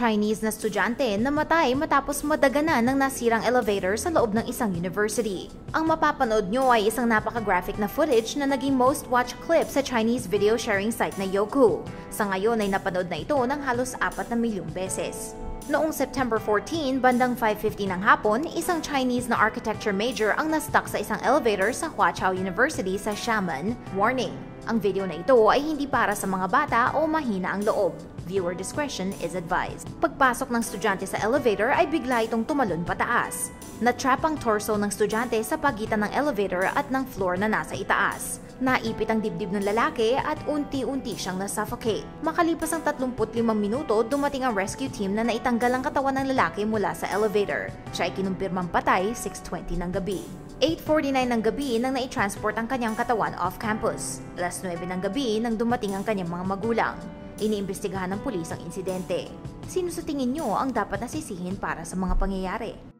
Chinese na estudyante namatay matapos madaganan ng nasirang elevator sa loob ng isang university. Ang mapapanood nyo ay isang napaka-graphic na footage na naging most watched clip sa Chinese video sharing site na Youku. Sa ngayon ay napanood na ito ng halos 4 na milyong beses. Noong September 14, bandang 5.50 ng hapon, isang Chinese na architecture major ang na-stuck sa isang elevator sa Huachao University sa Xiamen. Warning! Ang video na ito ay hindi para sa mga bata o mahina ang loob. Viewer discretion is advised. Pagpasok ng estudyante sa elevator ay bigla itong tumalon pataas. Natrap ang torso ng estudyante sa pagitan ng elevator at ng floor na nasa itaas. Naipit ang dibdib ng lalaki at unti-unti siyang nasuffocate. Makalipas ang 35 minuto, dumating ang rescue team na naitanggal ang katawan ng lalaki mula sa elevator. Siya ay kinumpirmang patay 6.20 ng gabi. 8.49 ng gabi nang nai-transport ang kanyang katawan off-campus. Alas 9 ng gabi nang dumating ang kanyang mga magulang. Iniimbestigahan ng pulis ang insidente. Sino sa tingin nyo ang dapat nasisihin para sa mga pangyayari?